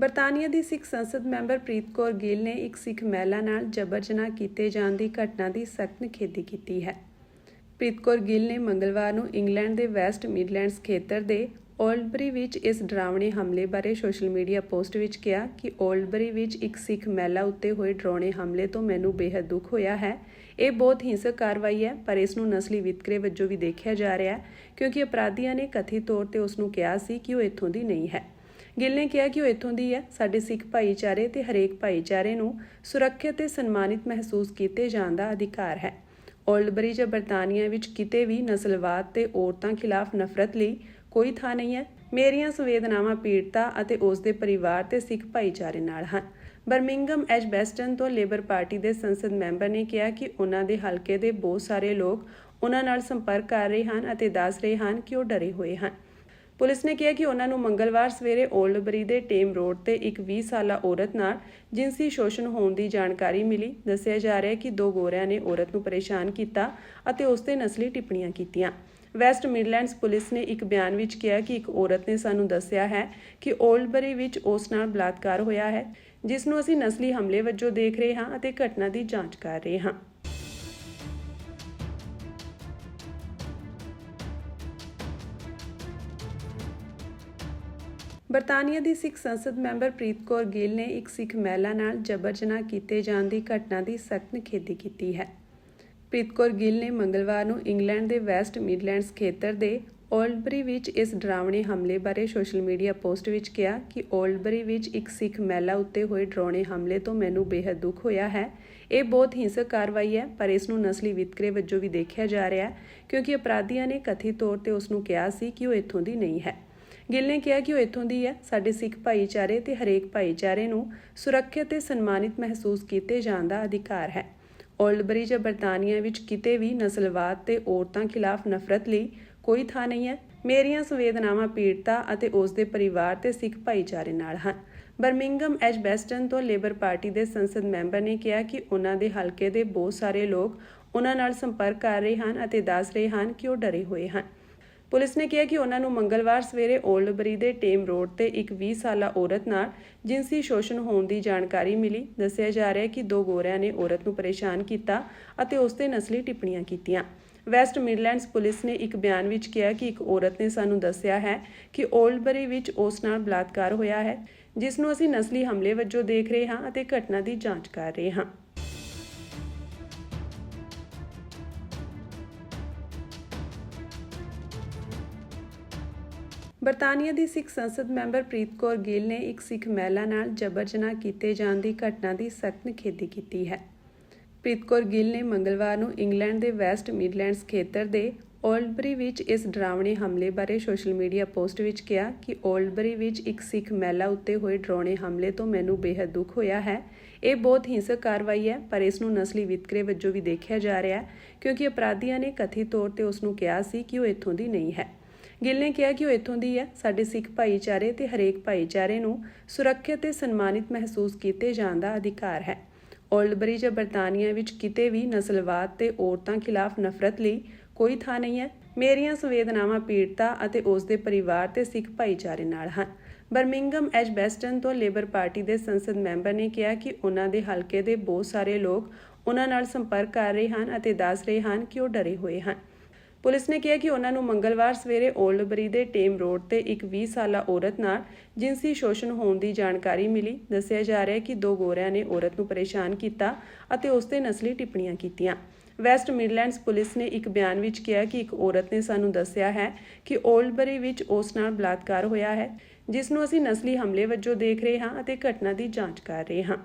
ਬਰਤਾਨੀਆ ਦੀ ਸਿੱਖ ਸੰਸਦ ਮੈਂਬਰ ਪ੍ਰੀਤ ਕੌਰ ਗਿੱਲ ਨੇ ਇੱਕ ਸਿੱਖ ਮਹਿਲਾ ਨਾਲ ਜਬਰ ਜਨਾਹ ਕੀਤੇ ਜਾਣ ਦੀ ਘਟਨਾ ਦੀ ਸਖਤ ਨਿਖੇਧੀ ਕੀਤੀ ਹੈ। ਪ੍ਰੀਤ ਕੌਰ ਗਿੱਲ ਨੇ ਮੰਗਲਵਾਰ ਨੂੰ ਇੰਗਲੈਂਡ ਦੇ ਵੈਸਟ ਮਿਡਲੈਂਡਸ ਖੇਤਰ ਦੇ ਓਲਡਬਰੀ ਵਿੱਚ ਇਸ ਡਰਾਵਣੇ ਹਮਲੇ ਬਾਰੇ ਸੋਸ਼ਲ ਮੀਡੀਆ ਪੋਸਟ ਵਿੱਚ ਕਿਹਾ ਕਿ ਓਲਡਬਰੀ ਵਿੱਚ ਇੱਕ ਸਿੱਖ ਮਹਿਲਾ ਉੱਤੇ ਹੋਏ ਡਰਾਉਣੇ ਹਮਲੇ ਤੋਂ ਮੈਨੂੰ ਬੇहद ਦੁੱਖ ਹੋਇਆ ਹੈ। ਇਹ ਬਹੁਤ ਹਿੰਸਕ ਕਾਰਵਾਈ ਹੈ, ਪਰ ਇਸ ਨੂੰ ਨਸਲੀ ਵਿਤਕਰੇ ਵਜੋਂ ਵੀ ਦੇਖਿਆ ਜਾ ਰਿਹਾ ਹੈ, ਕਿਉਂਕਿ ਅਪਰਾਧੀਆਂ ਨੇ ਕਥਿਤ ਤੌਰ ਤੇ ਉਸ ਨੂੰ ਕਿਹਾ ਸੀ ਕਿ ਉਹ ਇੱਥੋਂ ਦੀ ਨਹੀਂ ਹੈ। ਗਿੱਲ ਨੇ ਕਿਹਾ ਕਿ ਉਹ ਇੱਥੋਂ ਦੀ ਹੈ। ਸਾਡੇ ਸਿੱਖ ਭਾਈਚਾਰੇ ਤੇ ਹਰੇਕ ਭਾਈਚਾਰੇ ਨੂੰ ਸੁਰੱਖਿਅਤ ਤੇ ਸਨਮਾਨਿਤ ਮਹਿਸੂਸ ਕੀਤੇ ਜਾਣ ਦਾ ਅਧਿਕਾਰ ਹੈ। ਓਲਡਬਰੀ ਜਾਂ ਬਰਤਾਨੀਆ ਵਿੱਚ ਕਿਤੇ ਵੀ ਨਸਲਵਾਦ ਤੇ ਔਰਤਾਂ ਖਿਲਾਫ ਨਫ਼ਰਤ ਲਈ ਕੋਈ ਥਾਂ ਨਹੀਂ ਹੈ। ਮੇਰੀਆਂ ਸੰਵੇਦਨਾਵਾਂ ਪੀੜਤਾ ਅਤੇ ਉਸ ਦੇ ਪਰਿਵਾਰ ਤੇ ਸਿੱਖ ਭਾਈਚਾਰੇ ਨਾਲ ਹਨ। ਬਰਮਿੰਗਮ ਐਜਬੈਸਟਨ ਤੋਂ ਲੇਬਰ ਪਾਰਟੀ ਦੇ ਸੰਸਦ ਮੈਂਬਰ ਨੇ ਕਿਹਾ ਕਿ ਉਹਨਾਂ ਦੇ ਹਲਕੇ ਦੇ ਬਹੁਤ ਸਾਰੇ ਲੋਕ ਉਹਨਾਂ ਨਾਲ ਸੰਪਰਕ ਕਰ ਰਹੇ ਹਨ ਅਤੇ ਦੱਸ ਰਹੇ ਹਨ ਕਿ ਉਹ ਡਰੇ ਹੋਏ ਹਨ। ਪੁਲਿਸ ਨੇ ਕਿਹਾ ਕਿ ਉਹਨਾਂ ਨੂੰ ਮੰਗਲਵਾਰ ਸਵੇਰੇ ਓਲਡਬਰੀ ਦੇ ਟੇਮ ਰੋਡ ਤੇ ਇੱਕ 20 ਸਾਲਾ ਔਰਤ ਨਾਲ ਜਿਨਸੀ ਸ਼ੋਸ਼ਣ ਹੋਣ ਦੀ ਜਾਣਕਾਰੀ ਮਿਲੀ। ਦੱਸਿਆ ਜਾ ਰਿਹਾ ਹੈ ਕਿ ਦੋ ਗੋਰਿਆਂ ਨੇ ਔਰਤ ਨੂੰ ਪਰੇਸ਼ਾਨ ਕੀਤਾ ਅਤੇ ਉਸ ਤੇ ਨਸਲੀ ਟਿੱਪਣੀਆਂ ਕੀਤੀਆਂ। ਵੈਸਟ ਮਿਡਲੈਂਡਸ ਪੁਲਿਸ ਨੇ ਇੱਕ ਬਿਆਨ ਵਿੱਚ ਕਿਹਾ ਕਿ ਇੱਕ ਔਰਤ ਨੇ ਸਾਨੂੰ ਦੱਸਿਆ ਹੈ ਕਿ ਓਲਡਬਰੀ ਵਿੱਚ ਉਸ ਨਾਲ ਬਲਾਤਕਾਰ ਹੋਇਆ ਹੈ, ਜਿਸ ਨੂੰ ਅਸੀਂ ਨਸਲੀ ਹਮਲੇ ਵਜੋਂ ਦੇਖ ਰਹੇ ਹਾਂ ਅਤੇ ਘਟਨਾ ਦੀ ਜਾਂਚ ਕਰ ਰਹੇ ਹਾਂ। ਬਰਤਾਨੀਆ ਦੀ ਸਿੱਖ ਸੰਸਦ ਮੈਂਬਰ ਪ੍ਰੀਤ ਕੌਰ ਗਿੱਲ ਨੇ ਇੱਕ ਸਿੱਖ ਮਹਿਲਾ ਨਾਲ ਜਬਰ ਜਨਾਹ ਕੀਤੇ ਜਾਣ ਦੀ ਘਟਨਾ ਦੀ ਸਖਤ ਨਿਖੇਧੀ ਕੀਤੀ ਹੈ। ਪ੍ਰੀਤ ਕੌਰ ਗਿੱਲ ਨੇ ਮੰਗਲਵਾਰ ਨੂੰ ਇੰਗਲੈਂਡ ਦੇ ਵੈਸਟ ਮਿਡਲੈਂਡਸ ਖੇਤਰ ਦੇ ਓਲਡਬਰੀ ਵਿੱਚ ਇਸ ਡਰਾਵਣੇ ਹਮਲੇ ਬਾਰੇ ਸੋਸ਼ਲ ਮੀਡੀਆ ਪੋਸਟ ਵਿੱਚ ਕਿਹਾ ਕਿ ਓਲਡਬਰੀ ਵਿੱਚ ਇੱਕ ਸਿੱਖ ਮਹਿਲਾ ਉੱਤੇ ਹੋਏ ਡਰਾਉਣੇ ਹਮਲੇ ਤੋਂ ਮੈਨੂੰ ਬੇहद ਦੁੱਖ ਹੋਇਆ ਹੈ। ਇਹ ਬਹੁਤ ਹਿੰਸਕ ਕਾਰਵਾਈ ਹੈ, ਪਰ ਇਸ ਨੂੰ ਨਸਲੀ ਵਿਤਕਰੇ ਵਜੋਂ ਵੀ ਦੇਖਿਆ ਜਾ ਰਿਹਾ ਹੈ, ਕਿਉਂਕਿ ਅਪਰਾਧੀਆਂ ਨੇ ਕਥਿਤ ਤੌਰ ਤੇ ਉਸ ਨੂੰ ਕਿਹਾ ਸੀ ਕਿ ਉਹ ਇੱਥੋਂ ਦੀ ਨਹੀਂ ਹੈ। ਗਿੱਲ ਨੇ ਕਿਹਾ ਕਿ ਉਹ ਇੱਥੋਂ ਦੀ ਹੈ, ਸਾਡੇ ਸਿੱਖ ਭਾਈਚਾਰੇ ਤੇ ਹਰੇਕ ਭਾਈਚਾਰੇ ਨੂੰ ਸੁਰੱਖਿਅਤ ਤੇ ਸਨਮਾਨਿਤ ਮਹਿਸੂਸ ਕੀਤੇ ਜਾਣ ਦਾ ਅਧਿਕਾਰ ਹੈ। ਓਲਡਬਰੀ ਜਾਂ ਬਰਤਾਨੀਆ ਵਿੱਚ ਕਿਤੇ ਵੀ ਨਸਲਵਾਦ ਤੇ ਔਰਤਾਂ ਖਿਲਾਫ ਨਫ਼ਰਤ ਲਈ ਕੋਈ ਥਾਂ ਨਹੀਂ ਹੈ। ਮੇਰੀਆਂ ਸੰਵੇਦਨਾਵਾਂ ਪੀੜਤਾ ਅਤੇ ਉਸ ਦੇ ਪਰਿਵਾਰ ਤੇ ਸਿੱਖ ਭਾਈਚਾਰੇ ਨਾਲ ਹਨ। ਬਰਮਿੰਗਮ ਐਜਬੈਸਟਨ ਤੋਂ ਲੇਬਰ ਪਾਰਟੀ ਦੇ ਸੰਸਦ ਮੈਂਬਰ ਨੇ ਕਿਹਾ ਕਿ ਉਹਨਾਂ ਦੇ ਹਲਕੇ ਦੇ ਬਹੁਤ ਸਾਰੇ ਲੋਕ ਉਹਨਾਂ ਨਾਲ ਸੰਪਰਕ ਕਰ ਰਹੇ ਹਨ ਅਤੇ ਦੱਸ ਰਹੇ ਹਨ ਕਿ ਉਹ ਡਰੇ ਹੋਏ ਹਨ। ਪੁਲਿਸ ਨੇ ਕਿਹਾ ਕਿ ਉਹਨਾਂ ਨੂੰ ਮੰਗਲਵਾਰ ਸਵੇਰੇ ਓਲਡਬਰੀ ਦੇ ਟੇਮ ਰੋਡ ਤੇ ਇੱਕ 20 ਸਾਲਾ ਔਰਤ ਨਾਲ ਜਿਨਸੀ ਸ਼ੋਸ਼ਣ ਹੋਣ ਦੀ ਜਾਣਕਾਰੀ ਮਿਲੀ। ਦੱਸਿਆ ਜਾ ਰਿਹਾ ਹੈ ਕਿ ਦੋ ਗੋਰਿਆਂ ਨੇ ਔਰਤ ਨੂੰ ਪਰੇਸ਼ਾਨ ਕੀਤਾ ਅਤੇ ਉਸ ਤੇ ਨਸਲੀ ਟਿੱਪਣੀਆਂ ਕੀਤੀਆਂ। ਵੈਸਟ ਮਿਡਲੈਂਡਸ ਪੁਲਿਸ ਨੇ ਇੱਕ ਬਿਆਨ ਵਿੱਚ ਕਿਹਾ ਕਿ ਇੱਕ ਔਰਤ ਨੇ ਸਾਨੂੰ ਦੱਸਿਆ ਹੈ ਕਿ ਓਲਡਬਰੀ ਵਿੱਚ ਉਸ ਨਾਲ ਬਲਾਤਕਾਰ ਹੋਇਆ ਹੈ, ਜਿਸ ਨੂੰ ਅਸੀਂ ਨਸਲੀ ਹਮਲੇ ਵਜੋਂ ਦੇਖ ਰਹੇ ਹਾਂ ਅਤੇ ਘਟਨਾ ਦੀ ਜਾਂਚ ਕਰ ਰਹੇ ਹਾਂ। ਬਰਤਾਨੀਆ ਦੀ ਸਿੱਖ ਸੰਸਦ ਮੈਂਬਰ ਪ੍ਰੀਤ ਕੌਰ ਗਿੱਲ ਨੇ ਇੱਕ ਸਿੱਖ ਮਹਿਲਾ ਨਾਲ ਜਬਰ ਜਨਾਹ ਕੀਤੇ ਜਾਣ ਦੀ ਘਟਨਾ ਦੀ ਸਖਤ ਨਿਖੇਧੀ ਕੀਤੀ ਹੈ। ਪ੍ਰੀਤ ਕੌਰ ਗਿੱਲ ਨੇ ਮੰਗਲਵਾਰ ਨੂੰ ਇੰਗਲੈਂਡ ਦੇ ਵੈਸਟ ਮਿਡਲੈਂਡਸ ਖੇਤਰ ਦੇ ਓਲਡਬਰੀ ਵਿੱਚ ਇਸ ਡਰਾਵਣੇ ਹਮਲੇ ਬਾਰੇ ਸੋਸ਼ਲ ਮੀਡੀਆ ਪੋਸਟ ਵਿੱਚ ਕਿਹਾ ਕਿ ਓਲਡਬਰੀ ਵਿੱਚ ਇੱਕ ਸਿੱਖ ਮਹਿਲਾ ਉੱਤੇ ਹੋਏ ਡਰਾਉਣੇ ਹਮਲੇ ਤੋਂ ਮੈਨੂੰ ਬੇहद ਦੁੱਖ ਹੋਇਆ ਹੈ। ਇਹ ਬਹੁਤ ਹਿੰਸਕ ਕਾਰਵਾਈ ਹੈ, ਪਰ ਇਸ ਨੂੰ ਨਸਲੀ ਵਿਤਕਰੇ ਵਜੋਂ ਵੀ ਦੇਖਿਆ ਜਾ ਰਿਹਾ ਹੈ, ਕਿਉਂਕਿ ਅਪਰਾਧੀਆਂ ਨੇ ਕਥਿਤ ਤੌਰ ਤੇ ਉਸ ਨੂੰ ਕਿਹਾ ਸੀ ਕਿ ਉਹ ਇੱਥੋਂ ਦੀ ਨਹੀਂ ਹੈ। ਗਿੱਲ ਨੇ ਕਿਹਾ ਕਿ ਉਹ ਇੱਥੋਂ ਦੀ ਹੈ, ਸਾਡੇ ਸਿੱਖ ਭਾਈਚਾਰੇ ਤੇ ਹਰੇਕ ਭਾਈਚਾਰੇ ਨੂੰ ਸੁਰੱਖਿਅਤ ਤੇ ਸਨਮਾਨਿਤ ਮਹਿਸੂਸ ਕੀਤੇ ਜਾਣ ਦਾ ਅਧਿਕਾਰ ਹੈ। ਓਲਡਬਰੀ ਜਾਂ ਬਰਤਾਨੀਆ ਵਿੱਚ ਕਿਤੇ ਵੀ ਨਸਲਵਾਦ ਤੇ ਔਰਤਾਂ ਖਿਲਾਫ ਨਫ਼ਰਤ ਲਈ ਕੋਈ ਥਾਂ ਨਹੀਂ ਹੈ। ਮੇਰੀਆਂ ਸੰਵੇਦਨਾਵਾਂ ਪੀੜਤਾ ਅਤੇ ਉਸ ਦੇ ਪਰਿਵਾਰ ਤੇ ਸਿੱਖ ਭਾਈਚਾਰੇ ਨਾਲ ਹਨ। ਬਰਮਿੰਗਮ ਐਜਬੈਸਟਨ ਤੋਂ ਲੇਬਰ ਪਾਰਟੀ ਦੇ ਸੰਸਦ ਮੈਂਬਰ ਨੇ ਕਿਹਾ ਕਿ ਉਹਨਾਂ ਦੇ ਹਲਕੇ ਦੇ ਬਹੁਤ ਸਾਰੇ ਲੋਕ ਉਹਨਾਂ ਨਾਲ ਸੰਪਰਕ ਕਰ ਰਹੇ ਹਨ ਅਤੇ ਦੱਸ ਰਹੇ ਹਨ ਕਿ ਉਹ ਡਰੇ ਹੋਏ ਹਨ। ਪੁਲਿਸ ਨੇ ਕਿਹਾ ਕਿ ਉਹਨਾਂ ਨੂੰ ਮੰਗਲਵਾਰ ਸਵੇਰੇ ਓਲਡਬਰੀ ਦੇ ਟੇਮ ਰੋਡ ਤੇ ਇੱਕ 20 ਸਾਲਾ ਔਰਤ ਨਾਲ ਜਿਨਸੀ ਸ਼ੋਸ਼ਣ ਹੋਣ ਦੀ ਜਾਣਕਾਰੀ ਮਿਲੀ। ਦੱਸਿਆ ਜਾ ਰਿਹਾ ਹੈ ਕਿ ਦੋ ਗੋਰਿਆਂ ਨੇ ਔਰਤ ਨੂੰ ਪਰੇਸ਼ਾਨ ਕੀਤਾ ਅਤੇ ਉਸ ਤੇ ਨਸਲੀ ਟਿੱਪਣੀਆਂ ਕੀਤੀਆਂ। ਵੈਸਟ ਮਿਡਲੈਂਡਸ ਪੁਲਿਸ ਨੇ ਇੱਕ ਬਿਆਨ ਵਿੱਚ ਕਿਹਾ ਕਿ ਇੱਕ ਔਰਤ ਨੇ ਸਾਨੂੰ ਦੱਸਿਆ ਹੈ ਕਿ ਓਲਡਬਰੀ ਵਿੱਚ ਉਸ ਨਾਲ ਬਲਾਤਕਾਰ ਹੋਇਆ ਹੈ, ਜਿਸ ਨੂੰ ਅਸੀਂ ਨਸਲੀ ਹਮਲੇ ਵਜੋਂ ਦੇਖ ਰਹੇ ਹਾਂ ਅਤੇ ਘਟਨਾ ਦੀ ਜਾਂਚ ਕਰ ਰਹੇ ਹਾਂ।